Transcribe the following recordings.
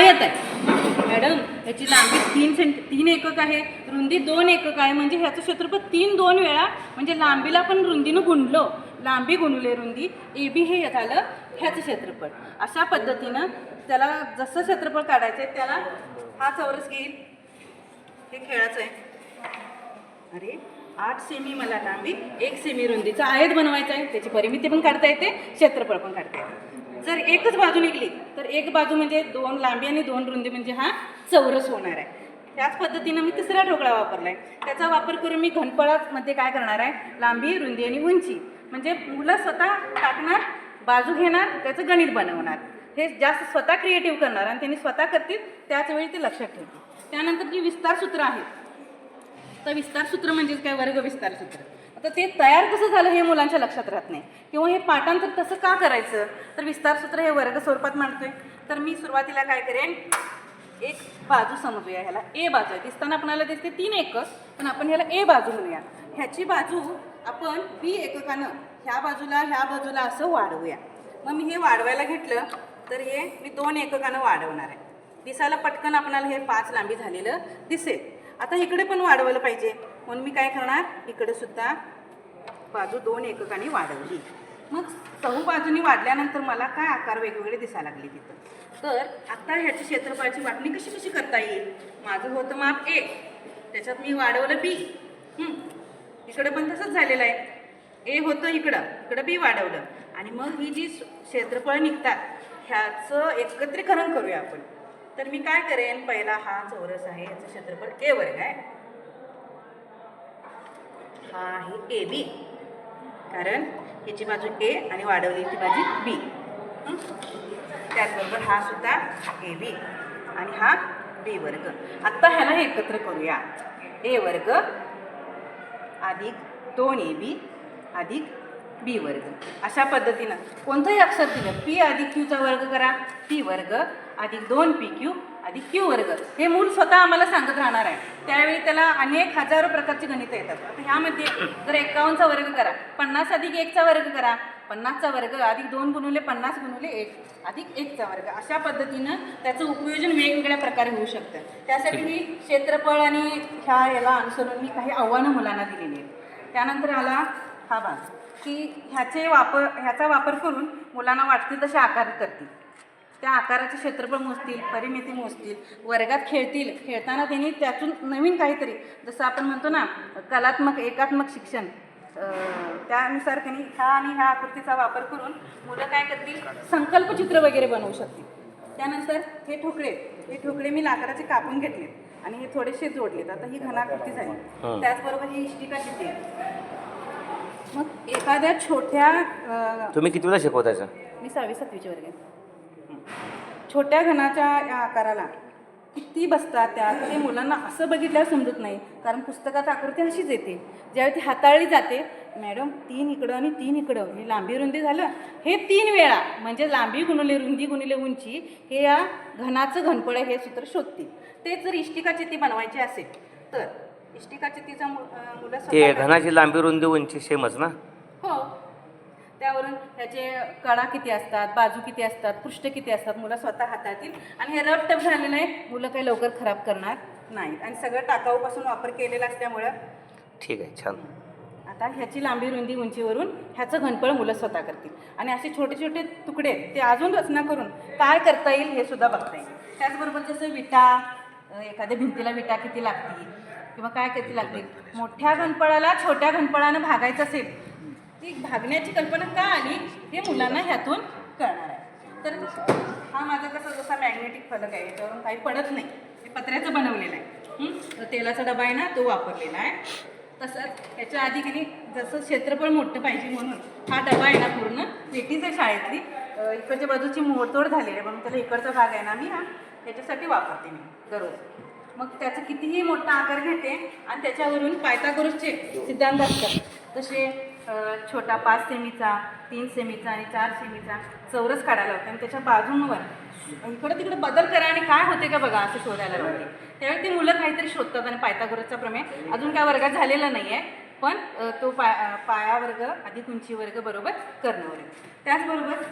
आयत आहे. मॅडम याची लांबी तीन सेंट तीन एकक आहे रुंदी दोन एकक आहे म्हणजे ह्याचं क्षेत्रफळ तीन दोन वेळा म्हणजे लांबीला पण रुंदीनं गुंडलो लांबी गुणले रुंदी ए बी हे झालं ह्याचं क्षेत्रफळ. अशा पद्धतीनं त्याला जसं क्षेत्रफळ काढायचं आहे त्याला हा चौरस घेईल. हे खेळाचं आहे. अरे आठ सेमी मला लांबी एक सेमी रुंदीचा आयत बनवायचा आहे. त्याची परिमिती पण काढता येते क्षेत्रफळ पण काढता येते. जर एकच बाजू निघली तर एक बाजू म्हणजे दोन लांबी आणि दोन रुंदी म्हणजे हा चौरस होणार आहे. त्याच पद्धतीनं मी तिसरा ठोकळा वापरला आहे त्याचा वापर करून मी घनफळामध्ये काय करणार आहे? लांबी रुंदी आणि उंची. म्हणजे मुलं स्वतः टाकणार बाजू घेणार त्याचं गणित बनवणार. हे जास्त स्वतः क्रिएटिव्ह करणार आणि त्यांनी स्वतः करतील त्याच वेळी ते लक्षात ठेवतील. त्यानंतर जी विस्तार सूत्र आहेत तर विस्तार सूत्र म्हणजेच काय? वर्ग विस्तार सूत्र. आता ते तयार कसं झालं हे मुलांच्या लक्षात राहत नाही. किंवा हे पाठांतर तसं का करायचं? तर विस्तार सूत्र हे वर्ग स्वरूपात मांडतोय. तर मी सुरुवातीला काय करेन? एक बाजू समजूया ह्याला. ए बाजू आहे. दिसताना आपणाला दिसते तीन एकक पण आपण ह्याला ए बाजू म्हणूया. ह्याची बाजू आपण बी एककानं ह्या बाजूला ह्या बाजूला असं वाढवूया. मग मी हे वाढवायला घेतलं तर हे मी दोन एककानं वाढवणार आहे. दिसायला पटकन आपणाला हे पाच लांबी झालेलं दिसेल. आता इकडे पण वाढवलं पाहिजे. म्हणून मी काय करणार? इकडे सुद्धा बाजू दोन एककांनी वाढवली. मग चहू बाजूनी वाढल्यानंतर मला काय आकार वेगवेगळे दिसायला लागले तिथं? तर आता ह्याची क्षेत्रफळाची वाटणी कशी कशी करता येईल? माझं होतं माप ए. त्याच्यात मी वाढवलं बी. इकडं पण तसंच झालेलं आहे. ए होतं इकडं. इकडं बी वाढवलं. आणि मग ही जी क्षेत्रफळ निघतात ह्याचं एकत्रीकरण करूया आपण. तर मी काय करेन? पहिला हा चौरस आहे याचं क्षेत्रफळ ए वर्ग आहे. हा आहे ए बी कारण याची बाजू ए आणि वाढवलीची बाजू बी त्याचबरोबर हा सुद्धा ए बी आणि हा बी वर्ग. आत्ता ह्याला एकत्र करूया. ए वर्ग अधिक दोन ए बी अधिक बी वर्ग. अशा पद्धतीनं कोणतंही अक्षर दिलं पी अधिक क्यूचा वर्ग करा. पी वर्ग अधिक दोन पी क्यू अधिक क्यू वर्ग. हे मूल स्वतः आम्हाला सांगत राहणार आहे. त्यावेळी त्याला अनेक हजारो प्रकारची गणितं येतात. आता ह्यामध्ये जर एकावन्नचा वर्ग करा पन्नास अधिक एकचा वर्ग करा पन्नासचा वर्ग अधिक दोन गुणवले पन्नास गुणवले एक अधिक एकचा वर्ग. अशा पद्धतीनं त्याचं उपयोजन वेगवेगळ्या प्रकारे होऊ शकतं. त्यासाठी मी क्षेत्रफळ आणि ह्या याला अनुसरून मी काही आव्हानं मुलांना दिलेली आहेत. त्यानंतर आला हा भाग की ह्याचे वापर ह्याचा वापर करून मुलांना वाटतील तसे आकार करतील. त्या आकाराचे क्षेत्रफळ मोजतील परिमिती मोजतील वर्गात खेळतील. खेळताना त्यांनी त्यातून नवीन काहीतरी जसं आपण म्हणतो ना कलात्मक एकात्मक शिक्षण. त्यानुसार त्यांनी ह्या आणि ह्या आकृतीचा वापर करून मुलं काय करतील? संकल्पचित्र वगैरे बनवू शकतील. त्यानंतर हे ठोकळे हे ठोकळे मी लाकडाचे कापून घेतले आणि हे थोडेसे जोडलेत. आता ही घनाकृती झाली. त्याचबरोबर ही इष्टिका चित्ते मग एखाद्या छोट्या तुम्ही किती वेळा शिकवतायचं मी सहावी सातवीच्या वर्ग आहे. छोट्या घनाच्या या आकाराला किती बसतात त्यात ते मुलांना असं बघितल्यावर समजत नाही. कारण पुस्तकात आकृती अशीच येते. ज्यावेळी ती हाताळली जाते मॅडम तीन इकडं आणि तीन इकडं हे लांबी रुंदी झालं? हे तीन वेळा म्हणजे लांबी गुणुले रुंदी गुणिले उंची हे या घनाचं घनफळ आहे हे सूत्र शोधतील ते जर इष्टिका चित्ती बनवायची असेल तर इष्टिका चित्तीचा मु- अं, मुलं ते घनाची लांबी रुंदी उंची सेमच ना? हो. त्यावरून ह्याचे कडा किती असतात बाजू किती असतात पृष्ठ किती असतात मुलं स्वतः हाताळतील. आणि हे रफ टफ झालेलं आहे मुलं काही लवकर खराब करणार नाहीत. आणि सगळं टाकाऊपासून वापर केलेला असल्यामुळं. ठीक आहे छान. आता ह्याची लांबी रुंदी उंचीवरून ह्याचं घनफळ मुलं स्वतः करतील. आणि असे छोटे छोटे तुकडे ते अजून रचना करून काय करता येईल हे सुद्धा बघता येईल. त्याचबरोबर जसं विटा एखाद्या भिंतीला विटा किती लागतील किंवा काय किती लागतील? मोठ्या घनफळाला छोट्या घनफळानं भागायचं असेल ती भागण्याची कल्पना का आली हे मुलांना ह्यातून कळणार आहे. तर हा माझा कसा जसा मॅग्नेटिक फलक आहे याच्यावरून काही पडत नाही. हे पत्र्याचं बनवलेलं आहे. तर तेलाचा डबा आहे ना तो वापरलेला आहे. तसंच याच्या आधी की नाही जसं क्षेत्रफळ मोठं पाहिजे म्हणून हा डबा आहे ना पूर्ण पेटीच आहे शाळेतली. इकडच्या बाजूची मोडतोड झालेली आहे म्हणून त्याला इकडचा भाग आहे ना मी हा याच्यासाठी वापरते मी दररोज. मग त्याचा कितीही मोठा आकार घेते आणि त्याच्यावरून पायथागोरसचे सिद्धांत असतात. तसे छोटा पाच सेमीचा तीन सेमीचा आणि चार सेमीचा चौरस काढायला होता. आणि त्याच्या बाजूंवर इकडं तिकडे बदल करा आणि काय होते का बघा असं शोधायला लागते त्यावेळी ती मुलं काहीतरी शोधतात आणि पायथागोरसचा प्रमेय अजून काय वर्गात झालेला नाही आहे पण तो पाया पाया वर्ग अधिक उंची वर्ग बरोबर करणं वर्ग त्याचबरोबर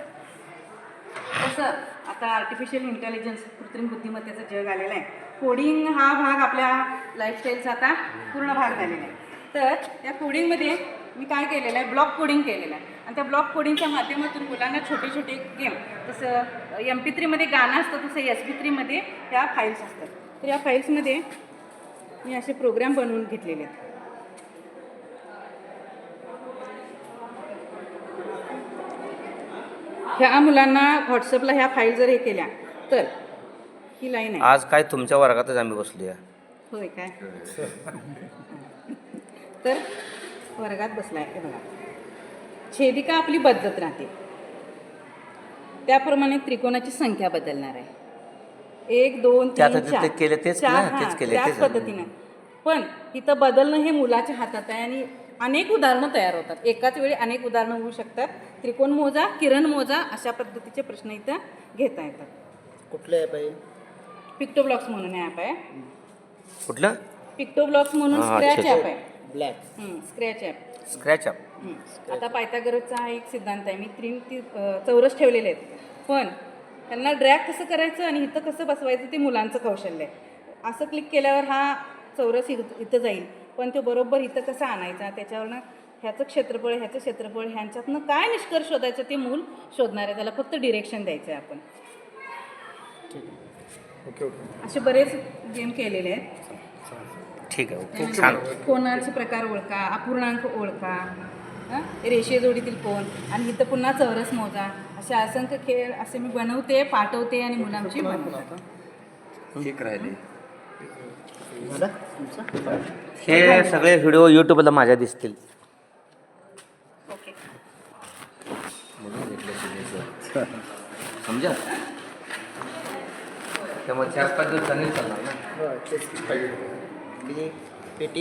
तसं आता आर्टिफिशियल इंटेलिजन्स कृत्रिम बुद्धिमत्तेचं जग आलेलं आहे. कोडिंग हा भाग आपल्या लाईफस्टाईलचा आता पूर्ण भाग झालेला आहे. तर या कोडिंगमध्ये मी काय केलेलं आहे ब्लॉक कोडिंग केलेलं आहे. आणि त्या ब्लॉक कोडिंगच्या माध्यमातून मुलांना छोटे छोटे गेम जसं एम पी थ्रीमध्ये गाणं असतं तसं एस पी थ्रीमध्ये ह्या फाईल्स असतात. तर या फाईल्समध्ये मी असे प्रोग्राम बनवून घेतलेले आहेत. ह्या मुलांना व्हॉट्सअपला ह्या फाईल जर हे केल्या तर ही लाईन आहे. आज काय तुमच्या वर्गातच आम्ही बसलो होय काय? तर वर्गात बसलाय. हे बघा. छेदिका आपली बदलत राहते. त्याप्रमाणे त्रिकोणाची संख्या बदलणार आहे. एक दोन तीन चार. केले तेच त्याच. पद्धतीने. पण इथं बदलणं हे मुलाच्या हातात आहे आणि अनेक उदाहरणं तयार होतात. एकाच वेळी अनेक उदाहरणं होऊ शकतात. त्रिकोण मोजा किरण मोजा अशा पद्धतीचे प्रश्न इथं घेता येतात. कुठलं ॲप आहे पिक्टोब्लॉक्स म्हणून ॲप आहे. कुठलं? पिक्टोब्लॉक्स म्हणून हा, स्क्रॅच ॲप. आहे. Black Scratch app Scratch up हं. आता पायथागोरसचा हा एक सिद्धांत आहे. मी तीन ती अ, चौरस ठेवलेले आहेत. पण त्यांना ड्रॅग कसं करायचं आणि इथं कसं बसवायचं ते मुलांचं कौशल्य आहे. असं क्लिक केल्यावर हा चौरस इथं इथं जाईल. पण तो बरोबर इथं कसा आणायचा? त्याच्यावरनं ह्याचं क्षेत्रफळ ह्याचं क्षेत्रफळ ह्यांच्यातनं काय निष्कर्ष शोधायचं ते मूल शोधणार आहे. त्याला फक्त डिरेक्शन द्यायचं आहे आपण. असे बरेच गेम केलेले आहेत. ठीक आहे ओके. छान कोणाचे प्रकार ओळखा अपूर्णांक ओळखा हं? रेषीय जोडीतील कोण? आणि इथं पुन्हा चौरस मोजा. असे असंख्य खेळ असे मी बनवते पाठवते आणि मुलांची बनवते. ठीक राहिले. हे सगळे व्हिडिओ यूट्यूबला माझ्या दिसतील. ओके. समजा? त्यामुळे चार पाच दिवसांनी चालणार ना? हो पेटी